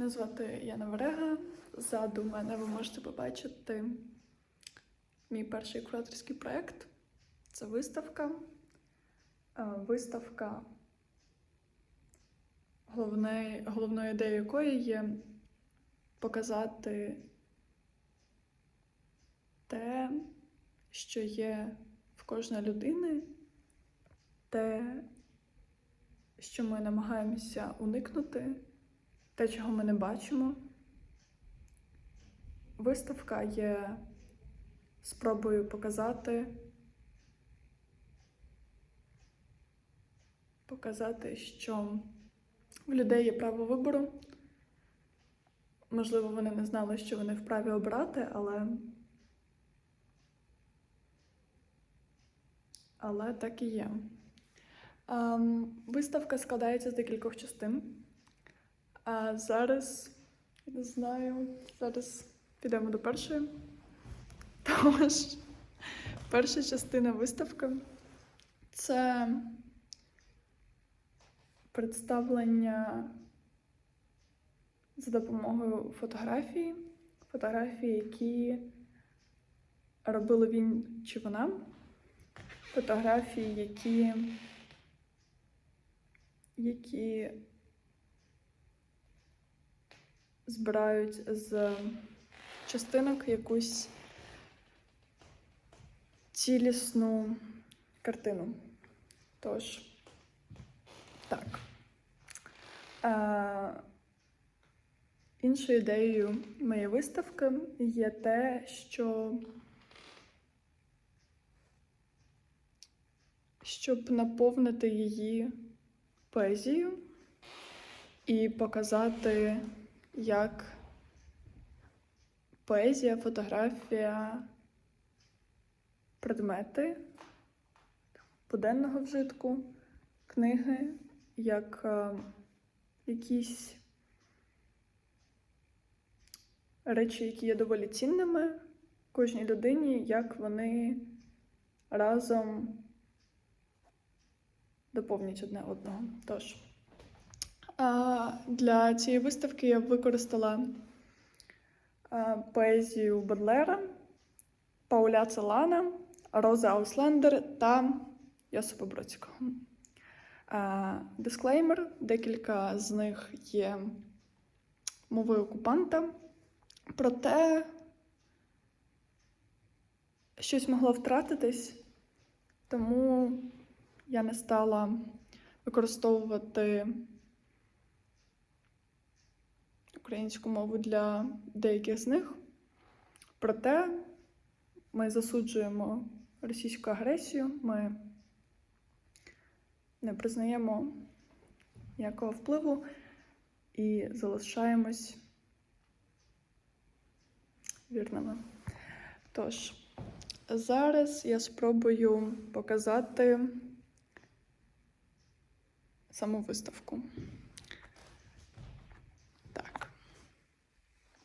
Мене звати Яна Варега. Ззаду мене ви можете побачити мій перший кураторський проєкт. Це виставка. Е, Виставка, головне, головною ідеєю якої є показати те, що є в кожної людини, те, що ми намагаємося уникнути те, чого ми не бачимо. Виставка є спробою показати, показати, що в людей є право вибору. Можливо, вони не знали, що вони вправі обрати, але. Але так і є. Ем, Виставка складається з декількох частин. А зараз, не знаю, зараз підемо до першої. Тож, перша частина виставки це представлення за допомогою фотографії, фотографії, які робили він чи вона, фотографії, які, які збирають з частинок якусь цілісну картину. Тож, так. Е, іншою ідеєю моєї виставки є те, що щоб наповнити її поезією і показати, як поезія, фотографія, предмети буденного вжитку, книги, як е, якісь речі, які є доволі цінними кожній людині, як вони разом доповнюють одне одного. Тож. Для цієї виставки я використала поезію Бодлера, Пауля Целана, Роза Ауслендер та Йосипа Бродського. Дисклеймер: декілька з них є мовою окупанта, проте щось могло втратитись, тому я не стала використовувати українську мову для деяких з них. Проте ми засуджуємо російську агресію, ми не признаємо ніякого впливу і залишаємось вірними. Тож, зараз я спробую показати саму виставку.